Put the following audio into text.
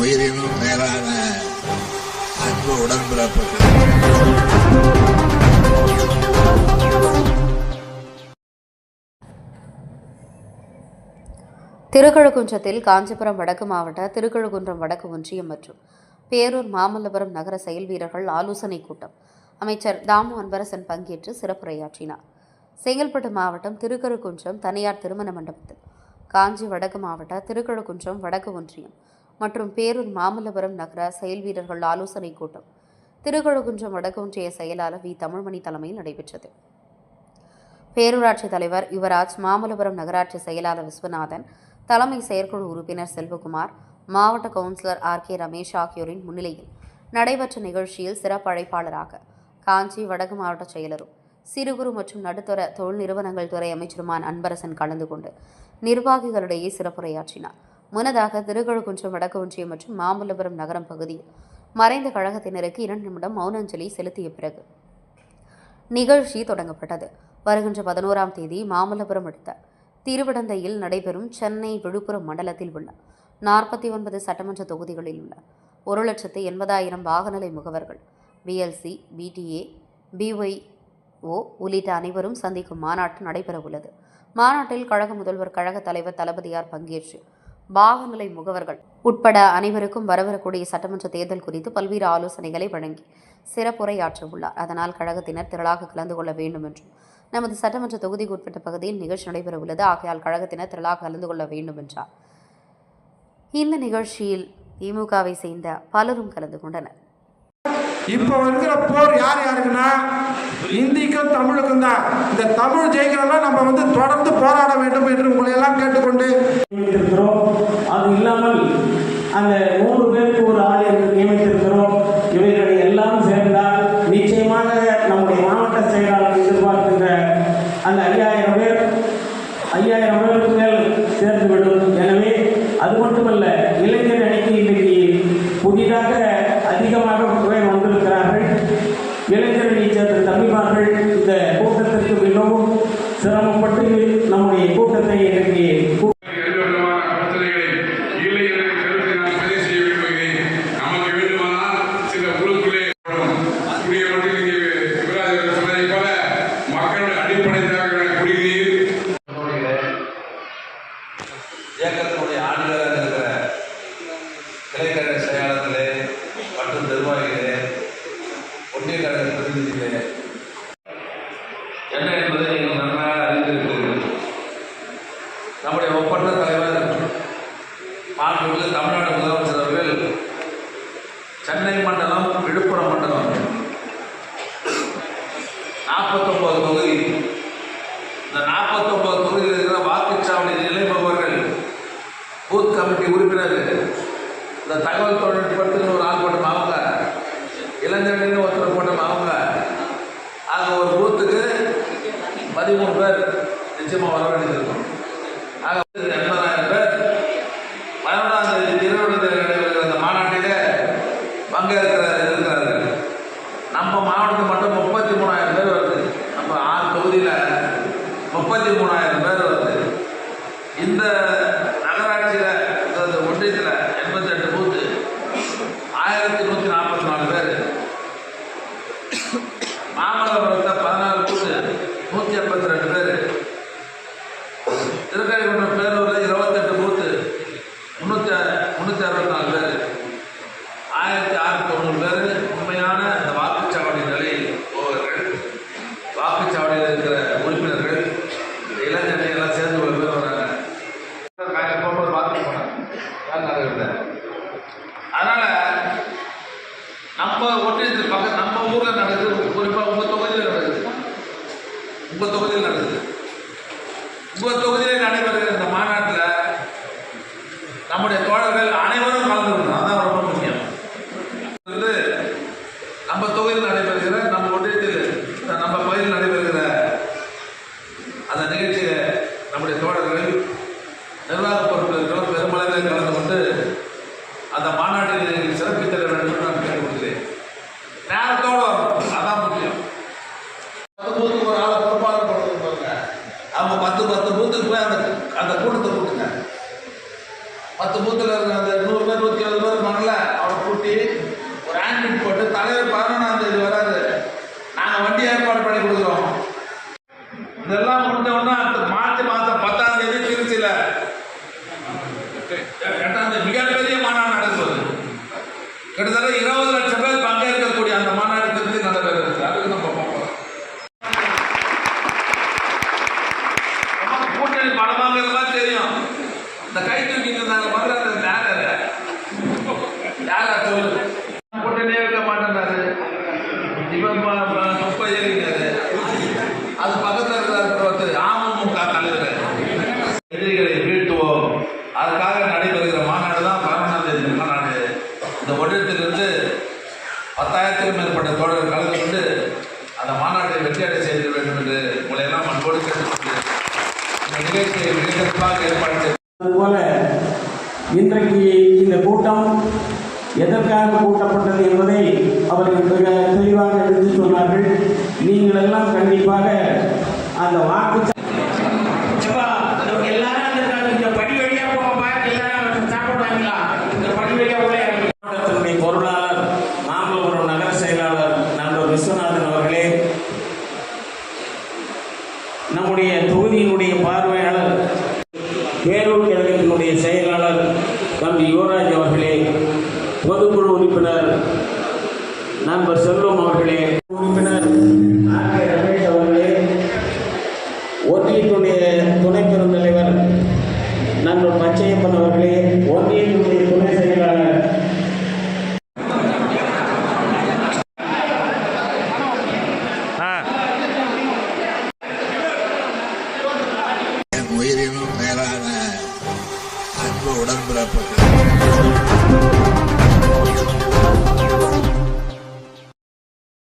உயிரினும் மேலான அன்பு உடன்பிறப்புகள். திருக்கழுக்குன்றத்தில் காஞ்சிபுரம் வடக்கு மாவட்ட திருக்கழுக்குன்றம் வடக்கு ஒன்றியம் மற்றும் பேரூர் மாமல்லபுரம் நகர செயல் வீரர்கள் ஆலோசனை கூட்டம். அமைச்சர் தாமு அன்பரசன் பங்கேற்று சிறப்புரையாற்றினார். செங்கல்பட்டு மாவட்டம் திருக்கழுக்குன்றம் தனியார் திருமண மண்டபத்தில். காஞ்சி வடக்கு மாவட்ட திருக்கழுக்குன்றம் வடக்கு ஒன்றியம். மற்றும் பேரூர் மாமல்லபுரம் நகர செயல் வீரர்கள் ஆலோசனைக் கூட்டம். திருக்கழுகுன்றம் வடக்கொன்றிய செயலாளர் வி. தமிழ்மணி தலைமையில் நடைபெற்றது. பேரூராட்சி தலைவர் யுவராஜ் மாமல்லபுரம் நகராட்சி செயலாளர் விஸ்வநாதன் தலைமை செயற்குழு உறுப்பினர் செல்வகுமார் மாவட்ட கவுன்சிலர் ஆர். கே. ரமேஷ் ஆகியோரின் முன்னிலையில் நடைபெற்ற நிகழ்ச்சியில் சிறப்பு அழைப்பாளராக காஞ்சி வடக்கு மாவட்ட செயலரும் சிறு குறு மற்றும் நடுத்தர தொழில் நிறுவனங்கள் துறை அமைச்சருமான அன்பரசன் கலந்து கொண்டு நிர்வாகிகளிடையே சிறப்புரையாற்றினார். முன்னதாக திருக்கழுக்குன்றம் வடக்கு ஒன்றியம் மற்றும் மாமல்லபுரம் நகரம் பகுதியில் மறைந்த கழகத்தினருக்கு இரண்டு நிமிடம் மௌன அஞ்சலி செலுத்திய பிறகு நிகழ்ச்சி தொடங்கப்பட்டது. வருகின்ற பதினோராம் தேதி மாமல்லபுரம் அடுத்த திருவிடந்தையில் நடைபெறும் சென்னை விழுப்புரம் மண்டலத்தில் உள்ள நாற்பத்தி ஒன்பது சட்டமன்ற தொகுதிகளில் உள்ள ஒரு லட்சத்து எண்பதாயிரம் வாகனலை முகவர்கள் பிஎல்சி பிடிஏ பிஒய்ஓ உள்ளிட்ட அனைவரும் சந்திக்கும் மாநாட்டு நடைபெறவுள்ளது. மாநாட்டில் கழக முதல்வர் கழக தலைவர் தளபதியார் பங்கேற்று பாகநிலை முகவர்கள் உட்பட அனைவருக்கும் வரவரக்கூடிய சட்டமன்ற தேர்தல் குறித்து பல்வேறு ஆலோசனைகளை வழங்கி சிறப்புரையாற்ற உள்ளார் அதனால் கழகத்தினர் திரளாக கலந்து கொள்ள வேண்டும் என்றும் நமது சட்டமன்ற தொகுதிக்கு உட்பட்ட பகுதியில் நிகழ்ச்சி நடைபெற உள்ளது. ஆகையால் கழகத்தினர் திரளாக கலந்து கொள்ள வேண்டும் என்றார். இந்த நிகழ்ச்சியில் திமுகவை சேர்ந்த பலரும் கலந்து கொண்டனர். இப்போ இருக்கிற போர் யார் யாருக்குன்னா? இந்திக்கும் தமிழுக்கும் தான். இந்த தமிழ் ஜெயிக்கணும்னா நம்ம வந்து தொடர்ந்து போராட வேண்டும் என்று உங்களை எல்லாம் கேட்டுக்கொண்டு நியமித்திருக்கிறோம். அது இல்லாமல் அந்த மூன்று பேருக்கு ஒரு ஆணையர் நியமித்திருக்கிறோம். இவைகளை எல்லாம் சேர்ந்தால் நிச்சயமாக நம்முடைய மாவட்ட செயலாளர் எதிர்பார்க்கின்ற அந்த ஐயாயிரம் பேர் ஐயாயிரம் பேருக்கு மேல் சேர்ந்துவிடும். எனவே அது மட்டுமல்ல மக்களுடைய அடிப்படை தேவையான குடிநீர் இயக்கத்தினுடைய ஆண்டுகளாக இருக்கிற கிளைக்கழக செயலாளர்களே மற்றும் நிர்வாகிகளே ஒன்றிய கழக பிரதிநிதிகளே என்ன என்பதை நீங்கள் நம்முடைய ஒப்பந்த தலைவர் மாண்புமிகு தமிழ்நாடு முதலமைச்சர் அவர்கள் சென்னை மண்டலம் விழுப்புரம் மண்டலம் நாற்பத்தொம்பது தொகுதி இந்த நாற்பத்தொம்பது தொகுதியில் இருக்கிற வாக்குச்சாவடி நிலைபவர்கள் பூத் கமிட்டி உறுப்பினர் இந்த தகவல் தொழில்நுட்பத்துக்கு ஒரு ஆள் போட்டோம் அவங்க இளைஞர்கள் ஒருத்தர் போட்டோம் அவங்க ஆக ஒரு பூத்துக்கு பதிமூணு பேர் நிச்சயமா வர வேண்டியிருக்கும் ஆக எண்பதாயிரம் பேர் பதினொன்றாம் தேதி திருவள்ளுவர் நடைபெறுகிற அந்த மாநாட்டிலே பங்கேற்கிறார் இருக்கிறார்கள். நம்ம மாவட்டத்தில் மட்டும் முப்பத்தி மூணாயிரம் பேர் வருது. நம்ம ஆறு தொகுதியில் முப்பத்தி மூணாயிரம் பேர் வருது இந்த நகராட்சியில் இந்த ஒன்றியத்தில் எண்பத்தெட்டு பூத்து ஆயிரத்தி நூற்றி நாற்பத்தி நாலு பேர் மாமல்லபுரத்தில் பதினாலு பூத்து நூற்றி எண்பத்தி ரெண்டு பேர் திருக்கழிகுன்றம் பேரூரில் இருபத்தெட்டு பூத்து முந்நூற்றி அறுபத்தி நாலு பேர். ஆயிரத்தி அறுநூத்தி தொண்ணூறு பேர் உண்மையான இந்த வாக்குச்சாவடி நிலையில் போவர்கள். வாக்குச்சாவடியில் இருக்கிற உறுப்பினர்கள் இந்த இளைஞர்கள் எல்லாம் சேர்ந்து ஒரு பேர் வராங்க. போகும்போது பார்த்து போனாங்க. அதனால நம்ம ஒன்றியத்தில் பக்கம் நம்ம ஊரில் நடக்குது குறிப்பாக உங்கள் தொகுதியில் நடக்குது. உங்கள் தொகுதியில் நடக்குது. உங்கள் தொகுதியில் நடைபெறுகிற இந்த மாநாடு நிகழ்ச்சியை நம்முடைய தோழர்கள் நிர்வாக பொறுப்பில் இருக்கிறோம் பெருமளவில் கலந்து கொண்டு அந்த மாநாட்டில் நீங்கள் சிறப்பித்தர வேண்டும் என்று நான் கேட்டுக்கொள்கிறேன். நேரத்தோடு அதான் முக்கியம். பத்து பூத்துக்கு ஒரு ஆளை பொறுப்பாளர் போடுங்க அவங்க பத்து பத்து பூத்துக்கு போய் அந்த அந்த கூட்டத்தை கூட்டுங்க. பத்து பூத்தில் இருக்கிற அந்த நூறு பேர் நூற்றி எழுபது பேர் மணல அவரை கூட்டி ஒரு ஆண்ட்மிட் போட்டு தலைவர் பதினொன்றாம் தேதி வராது நாங்கள் வண்டி ஏற்பாடு பண்ணி கொடுக்குறோம். இதெல்லாம் முடிஞ்சோன்னா இந்த ஒன்றியத்திலிருந்து பத்தாயிரத்திற்கும் மேற்பட்ட தோழர்கள் கலந்து கொண்டு அந்த மாநாட்டை வெற்றியடை செய்து வேண்டும் என்று உங்களை எல்லாம் அன்போடு கேட்டுக்கொண்டு இந்த நிகழ்ச்சியை மிக சிறப்பாக ஏற்பாடு அதுபோல இன்றைக்கு இந்த கூட்டம் எதற்காக கூட்டப்பட்டது என்பதை அவர்கள் மிக தெளிவாக எடுத்து சொன்னார்கள். நீங்கள் எல்லாம் கண்டிப்பாக அந்த வாக்கு வேலூர் கழகத்தினுடைய செயலாளர் தம்பி யுவராஜ் அவர்களே பொதுக்குழு உறுப்பினர் நண்பர் செல்வம் அவர்களே உறுப்பினர் ரமேஷ் அவர்களே ஒன்றியத்துடைய துணை பெருந்தலைவர் நண்பர் பச்சையப்பன் அவர்களே ஒன்றியத்துடைய உடன்பிறப்புகள்